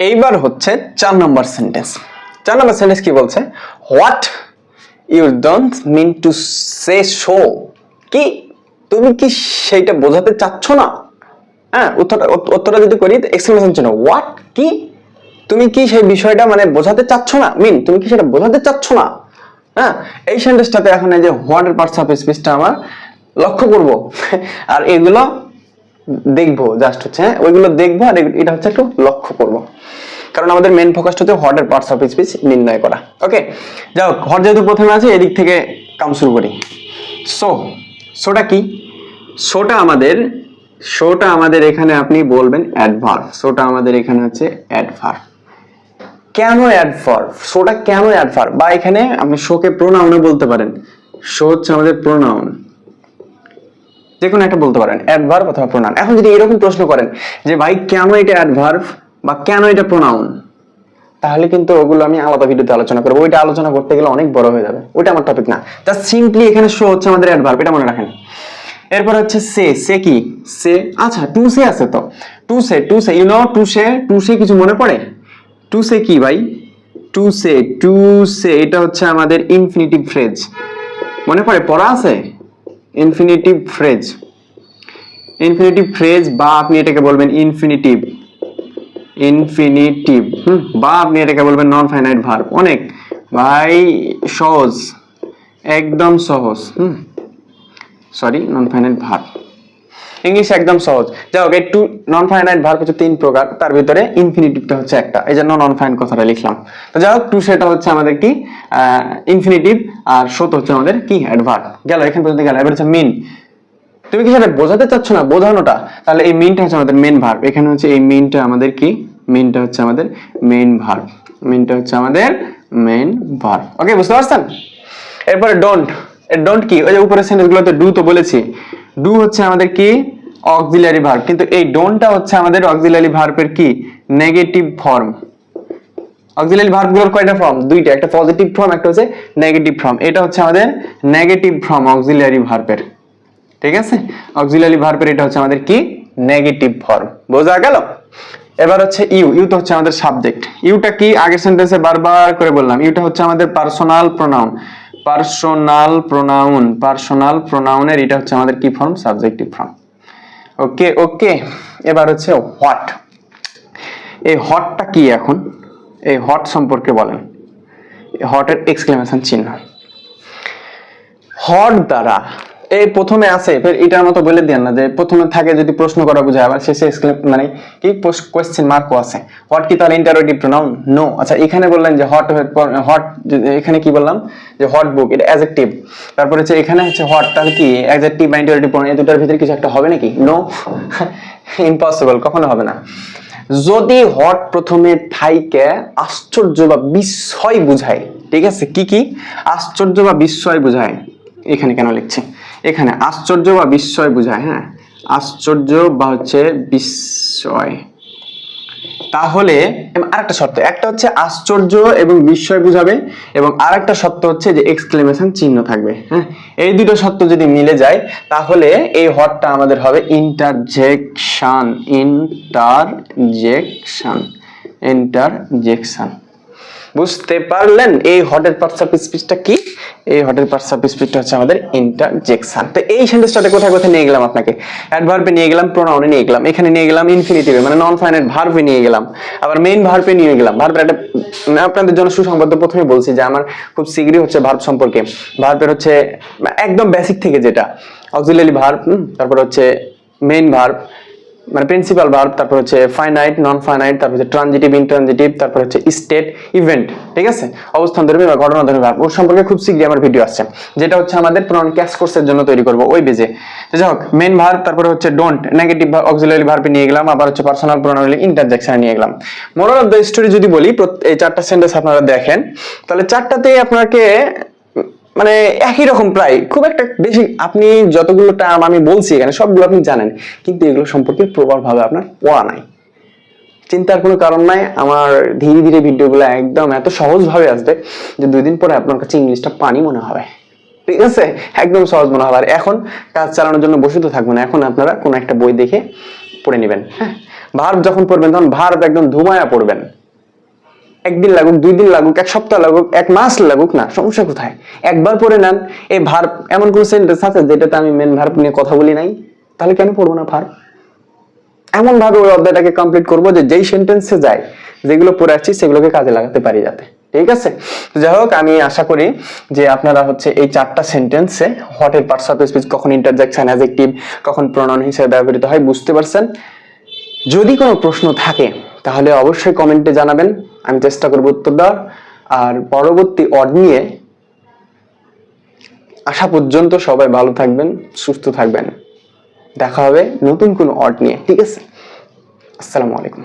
এইবার হচ্ছে চার নম্বর সেন্টেন্স চার নম্বর সেন্টেন্স কি বলছে? What you don't mean to say so কি? তুমি কি সেইটা বোঝাতে চাচ্ছ না? হ্যাঁ উত্তরটা উত্তরটা যদি করি এক্সক্লেমেশন চিহ্ন হোয়াট কি? তুমি কি সেই বিষয়টা মানে বোঝাতে চাচ্ছ না? মিন তুমি কি সেটা বোঝাতে চাচ্ছ না? হ্যাঁ এই সেন্টেন্সটাতে এখন এই যে হোয়াট এর পার্টস অফ স্পিচটা আমরা লক্ষ্য করব। আর এগুলো দেখব জাস্ট হচ্ছে হ্যাঁ ওইগুলো দেখব আর এটা হচ্ছে একটু লক্ষ্য করব। কারণ আমাদের মেন ফোকাসটা হচ্ছে হোয়াট এর পার্টস অফ স্পিচ নির্ণয় করা। ওকে যাও হট যেহেতু প্রথমে আছে, এদিক থেকে কাম শুরু করি। সো সোটা কি? সোটা আমাদের শোটা আমাদের এখানে আপনি বলবেন অ্যাডভার্ব শোটা আমাদের এখানে হচ্ছে অ্যাডভার্ব কেন অ্যাডভার্ব শোটা কেন অ্যাডভার্ব বা এখানে আপনি শোকে প্রোনাউনে বলতে পারেন। শো হচ্ছে আমাদের প্রোনাউন যে কোনো একটা বলতে পারেন অ্যাডভার্ব অথবা প্রোনাউন এখন যদি এরকম প্রশ্ন করেন যে, ভাই, কেন এটা অ্যাডভার্ব বা কেন এটা প্রোনাউন তাহলে কিন্তু ওগুলো আমি আলাদা ভিডিওতে আলোচনা করব। ওইটা আলোচনা করতে গেলে অনেক বড় হয়ে যাবে। ওইটা আমার টপিক না। জাস্ট সিম্পলি এখানে শো হচ্ছে আমাদের অ্যাডভার্ব এটা মনে রাখেন। এরপর হচ্ছে সে সে কি? সে আচ্ছা টু সে আছে তো। To say to say you know to say to say কিছু মনে পড়ে? টু সে কি ভাই? টু সে টু সে, এটা হচ্ছে আমাদের ইনফিনিটিভ ফ্রেজ মনে পড়ে? পড়া আছে? ইনফিনিটিভ ফ্রেজ ইনফিনিটিভ ফ্রেজ বা আপনি এটাকে বলবেন ইনফিনিটিভ ইনফিনিটিভ বা আপনি এটাকে বলবেন নন ফাইনাইট ভার্ব অনেক। ভাই, সহজ। একদম সহজ, হুম। Sorry non finite verb English একদম সহজ। যাই হোক একটু নন ফাইনাইট ভার্ব হচ্ছে তিন প্রকার, তার ভিতরে ইনফিনিটিভটা হচ্ছে একটা। এই জন্য নন ফাইন কথাটা লিখলাম। তো যাই হোক টু সেটা হচ্ছে আমাদের কি? ইনফিনিটিভ আর শোত হচ্ছে আমাদের কি? অ্যাডভার্ব গেল, এখান পর্যন্ত গেল। এবার হচ্ছে মিন তুমি কি সেটা বোঝাতে চাচ্ছ না? বোঝানোটা? তাহলে এই মিনটা হচ্ছে আমাদের মেন ভার্ব এখানে হচ্ছে এই মিনটা আমাদের কি? মিনটা হচ্ছে আমাদের মেইন ভার্ব মিনটা হচ্ছে আমাদের মেইন ভার্ব ওকে বুঝতে পারছেন? এরপরে ডোন্ট ডোন্ট কি? ওই যে উপরের সেন্টেন্স গুলোতে ডু তো বলেছি। ডু হচ্ছে আমাদের কি? অক্সিলারি ভার্ব কিন্তু এই ডোন্টটা হচ্ছে আমাদের অক্সিলারি ভার্বের কি? নেগেটিভ ফর্ম অক্সিলারি ভার্বগুলোর কয়টা ফর্ম দুইটা, একটা পজিটিভ ফর্ম একটা হচ্ছে নেগেটিভ ফর্ম এটা হচ্ছে আমাদের নেগেটিভ ফর্ম অক্সিলারি ভার্বের ঠিক আছে? অক্সিলারি ভার্বের এটা হচ্ছে আমাদের কি? নেগেটিভ ফর্ম বোঝা গেল? এবার হচ্ছে ইউ ইউ তো হচ্ছে আমাদের সাবজেক্ট ইউটা কি? আগের সেন্টেন্সে বারবার করে বললাম। ইউটা হচ্ছে আমাদের personal pronoun personal pronoun personal প্রোনাউনের এটা হচ্ছে আমাদের কি form subjective form okay okay এবার হচ্ছে হোয়াট এই হটটা কি এখন? এই হট সম্পর্কে বলেন। হটের এক্সক্লেমেশন চিহ্ন। হট দ্বারা এই প্রথমে আছে, ফের এটার মতো বলে দেন না যে প্রথমে থাকে যদি প্রশ্ন করা বোঝায়, আবার শেষে মানে কি কোয়েশ্চেন মার্কও আছে। হট কি তাহলে ইন্টারোগেটিভ প্রোনাউন নো আচ্ছা এখানে বললেন যে হট হট এখানে কি বললাম? যে হট বুক এটা অ্যাজেক্টিভ তারপরে হচ্ছে এখানে হচ্ছে হট তাহলে কি? অ্যাজেক্টিভ বা ইন্টারোগেটিভ প্রোনাউন এই দুটার ভিতরে কিছু একটা হবে নাকি? নো ইম্পসিবল কখনো হবে না। যদি হট প্রথমে থাইকে আশ্চর্য বা বিস্ময় বুঝায়, ঠিক আছে? কি কি? আশ্চর্য বা বিস্ময় বুঝায়, এখানে কেন লিখছি? এখানে আশ্চর্য বা বিস্ময় বুঝায় হ্যাঁ? আশ্চর্য বা হচ্ছে বিস্ময়। তাহলে আরেকটা শর্ত, একটা হচ্ছে আশ্চর্য এবং বিস্ময় বুঝাবে এবং আরেকটা শর্ত হচ্ছে যে এক্সক্লেমেশন চিহ্ন থাকবে হ্যাঁ? এই দুটো শর্ত যদি মিলে যায়, তাহলে এই হটটা আমাদের হবে ইন্টারজেকশন ইন্টারজেকশন ইন্টারজেকশন বুঝতে পারলেন? এই হটের পার্টস অফ স্পিচটা কি? এই হটের পার্টস অফ স্পিচটা হচ্ছে আমাদের ইন্টারজেকশন তো এই সেন্টেন্সটাতে কোথায় কোথায় নিয়ে গেলাম আপনাকে? অ্যাডভার্বে নিয়ে গেলাম প্রোনাউনে নিয়ে গেলাম। এখানে নিয়ে গেলাম ইনফিনিটিভে মানে নন ফাইনাইট ভার্বে নিয়ে গেলাম। আবার মেইন ভার্বে নিয়ে গেলাম। ভার্বের একটা উম, আপনাদের জন্য সুসংবাদ প্রথমে বলছি যে আমার খুব শীঘ্রই হচ্ছে ভার্ব সম্পর্কে। ভার্বের হচ্ছে একদম বেসিক থেকে যেটা। অক্সিলারি ভার্ব তারপর হচ্ছে মেইন ভার্ব মানে প্রিন্সিপাল ভার্ব তারপর হচ্ছে ফাইনাইট নন ফাইনাইট তারপর হচ্ছে ট্রানজিটিভ ইনট্রানজিটিভ তারপর হচ্ছে স্টেট ইভেন্ট ঠিক আছে? অবস্থান ধর্মী বা ঘটনা ধর্মী ভার্ব ওর সম্পর্কে খুব শীঘ্রই আমার ভিডিও আসছে। যেটা হচ্ছে আমাদের প্রনাউন ক্যাশ কোর্সের জন্য তৈরি করব ওই বেজে যাই হোক মেন ভার্ব তারপরে হচ্ছে ডোন্ট নেগেটিভ অক্সিলারি ভার্বে নিয়ে গেলাম, আবার হচ্ছে পার্সোনাল প্রোনাউন ইন্টারজেকশনে নিয়ে গেলাম। মোরাল অফ দ্য স্টোরি যদি বলি এই চারটা সেন্টেন্স আপনারা দেখেন, তাহলে চারটাতেই আপনাকে মানে একই রকম প্রায়। খুব একটা বেশি আপনি যতগুলো টার্ম আমি বলছি এখানে, সবগুলো আপনি জানেন। কিন্তু এগুলো সম্পর্কে প্রবলভাবে আপনার পড়া নাই। চিন্তার কোনো কারণ নাই। আমার ধীরে ধীরে ভিডিওগুলো একদম এত সহজভাবে আসবে যে দুই দিন পরে আপনার কাছে ইংলিশটা পানি মনে হবে। ঠিক আছে? একদম সহজ মনে হবে। আর এখন কাজ চালানোর জন্য বসে তো থাকবেন এখন আপনারা কোনো একটা বই দেখে পড়ে নেবেন হ্যাঁ? ভার্ব যখন পড়বেন, তখন ভার্ব একদম ধুমায়া পড়বেন। একদিন লাগুক, দুই দিন লাগুক, এক সপ্তাহ লাগুক, এক মাস লাগুক না, সমস্যা কোথায়? একবার পড়ে নেন, এই ভার্ব, এমন কোন সেন্টেন্স আছে যেটাতে আমি মেন ভার্ব নিয়ে কথা বলি নাই? তাহলে কেন পড়ব না ভার্ব? এমন ভাবে ওই অধ্যায়টাকে কমপ্লিট করব যে যেই সেন্টেন্সে যায় যেগুলো পড়ে আসছি সেগুলোকে কাজে লাগাতে পারি যাতে। ঠিক আছে? যাই হোক, আমি আশা করি যে আপনারা হচ্ছে এই চারটা সেন্টেন্সে what are parts of speech কখন ইন্টারজেকশন অ্যাজেক্টিভ কখন প্রনাউন হিসেবে ব্যবহৃত হয় বুঝতে পারছেন? যদি কোনো প্রশ্ন থাকে তাহলে অবশ্যই কমেন্টে জানাবেন। আমি চেষ্টা করব উত্তর দেওয়ার। আর পরবর্তী অড নিয়ে আসা পর্যন্ত সবাই ভালো থাকবেন, সুস্থ থাকবেন। দেখা হবে নতুন কোনো অড নিয়ে, ঠিক আছে? আসসালামু আলাইকুম।